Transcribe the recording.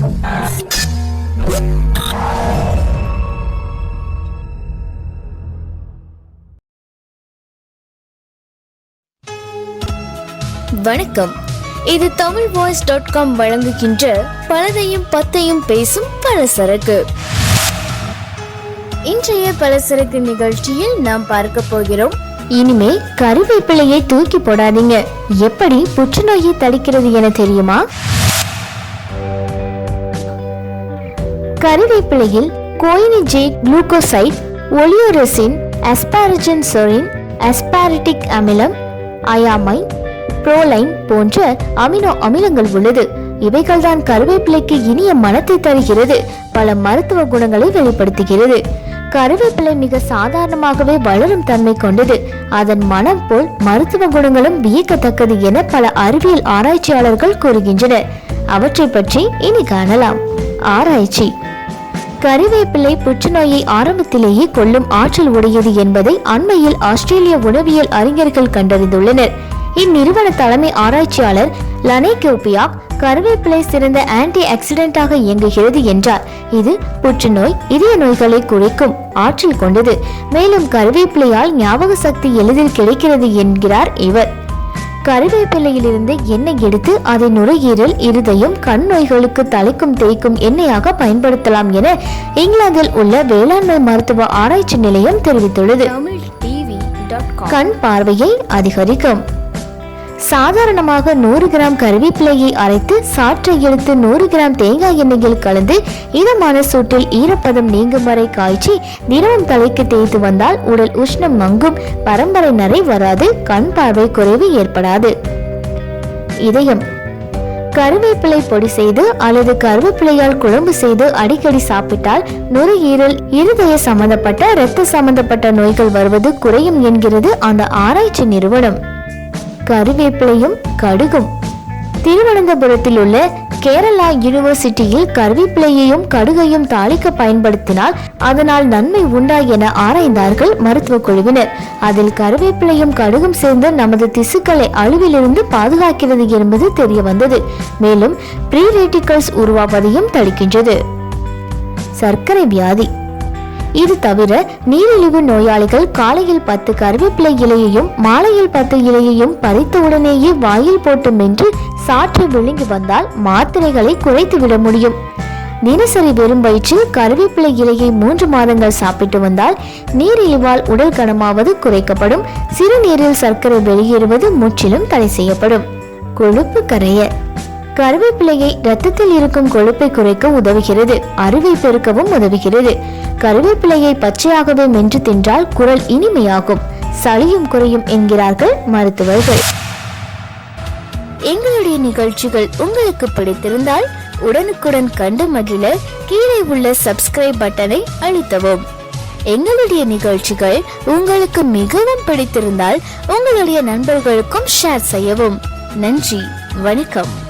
வணக்கம். இது Tamil voice dot com வழங்குகின்ற பலதையும் பத்தையும் பேசும் பலசரக்கு. இன்றைய பலசரக்கு நிகழ்ச்சியில் நாம் பார்க்க போகிறோம். இனிமே கருவேப்பிலையை தூக்கி போடாதீங்க. எப்படி புற்றுநோயை தடுக்கிறது என தெரியுமா? கறிவேப்பிலையில் கோயினிஜே குளுக்கோசைட் ஒலியோரெசின் அஸ்பாரஜன் சொரின் அஸ்பாரட்டிக் அமிலம் அயாமைன் புரோலைன் போன்ற அமினோ அமிலங்கள் உள்ளது. இவைகள்தான் கருவேப்பிலைக்கு இனிய மனத்தை தருகிறது. பல மருத்துவ குணங்களை வெளிப்படுத்துகிறது. கருவேப்பிலை மிக சாதாரணமாகவே வளரும் தன்மை கொண்டது. அதன் மனம் போல் மருத்துவ குணங்களும் வியக்கத்தக்கது என பல அறிவியல் ஆராய்ச்சியாளர்கள் கூறுகின்றனர். அவற்றை பற்றி இனி காணலாம். ஆராய்ச்சி. கறிவேப்பிலை புற்றுநோயை ஆரம்பத்திலேயே கொல்லும் ஆற்றல் உடையது என்பதை அண்மையில் ஆஸ்திரேலிய உணவியல் அறிஞர்கள் கண்டறிந்துள்ளனர். இந்நிறுவன தலைமை ஆராய்ச்சியாளர் லனே கோபியாக் கருவேப்பிலை சிறந்த ஆன்டி ஆக்சிடென்டாக இயங்குகிறது என்றார். இது புற்றுநோய் இதய நோய்களை குறைக்கும் ஆற்றல் கொண்டது. மேலும் கருவேப்பிலையால் ஞாபக சக்தி எளிதில் கிடைக்கிறது என்கிறார் இவர். கருவேப்பிலையிலிருந்து எண்ணெய் எடுத்து அதை நுரையீரல் இருதயம் கண் நோய்களுக்கு தலைக்கும் தேய்க்கும் எண்ணெயாக பயன்படுத்தலாம் என இங்கிலாந்தில் உள்ள வேளாண்மை மருத்துவ ஆராய்ச்சி நிலையம் தெரிவித்துள்ளது. கண் பார்வையை அதிகரிக்கும். சாதாரணமாக நூறு கிராம் கருவேப்பிலையை அரைத்து சாற்றை எடுத்து நூறு கிராம் தேங்காய் எண்ணெயில் கலந்து இதமான சூட்டில் ஈரப்பதம் நீங்கும் வரை காய்ச்சி தினமும் தலைக்கு தேய்த்து வந்தால் உடல் உஷ்ணம் மங்கும் பரம்பரை நரை வராது கண் பார்வை குறைவு ஏற்படாது. இதயம். கருவேப்பிலை பொடி செய்து அல்லது கருவேப்பிலையால் குழம்பு செய்து அடிக்கடி சாப்பிட்டால் நுரையீரல் இருதய சம்பந்தப்பட்ட இரத்த சம்பந்தப்பட்ட நோய்கள் வருவது குறையும் என்கிறது அந்த ஆராய்ச்சி நிறுவனம். கருவேப்பிலையும் கடுகும். திருவனந்தபுரத்தில் உள்ள கேரளா யூனிவர்சிட்டியில் கருவேப்பிலையையும் கடுகையும் தாளிக்க பயன்படுத்தினால் அதனால் நன்மை உண்டா என ஆராய்ந்தார்கள் மருத்துவ குழுவினர். அதில் கருவேப்பிலையும் கடுகும் சேர்ந்து நமது திசுக்களை அழிவிலிருந்து பாதுகாக்கிறது என்பது தெரிய வந்தது மேலும் ப்ரீ ரேட்டிகல்ஸ் உருவாவதையும் தடுக்கின்றது. சர்க்கரை வியாதி. இது தவிர நீரிழிவு நோயாளிகள் காலையில் பத்து கருவேப்பிலை இலையையும் மாலையில் பத்து இலையையும் பறித்த உடனேயே வாயில் போட்டு மென்று சாற்று விழுங்கி வந்தால் மாத்திரைகளை குறைத்து விட முடியும். தினசரி வெறும் வயிற்றில் கருவேப்பிலை இலையை மூன்று மாதங்கள் சாப்பிட்டு வந்தால் நீரிழிவால் உடல் கனமாவது குறைக்கப்படும். சிறுநீரில் சர்க்கரை வெளியேறுவது முற்றிலும் தடை செய்யப்படும். கொழுப்பு கரைய. கருவேப்பிலையை ரத்தத்தில் இருக்கும் கொழுப்பை குறைக்க உதவுகிறது. அறுவை பெருக்கவும் உதவுகிறது. கருவேப்பிலையை பச்சையாகவே மென்று தின்றால் குரல் இனிமையாகும். சளியும் குறையும் என்கிறார்கள் மருத்துவர்கள். எங்களுடைய நிகழ்ச்சிகள் உங்களுக்கு பிடித்திருந்தால் உடனுக்குடன் கண்டு மகிழ கீழே உள்ள சப்ஸ்கிரைப் பட்டனை அழுத்தவும். எங்களுடைய நிகழ்ச்சிகள் உங்களுக்கு மிகவும் பிடித்திருந்தால் உங்களுடைய நண்பர்களுக்கும் ஷேர் செய்யவும். நன்றி வணக்கம்.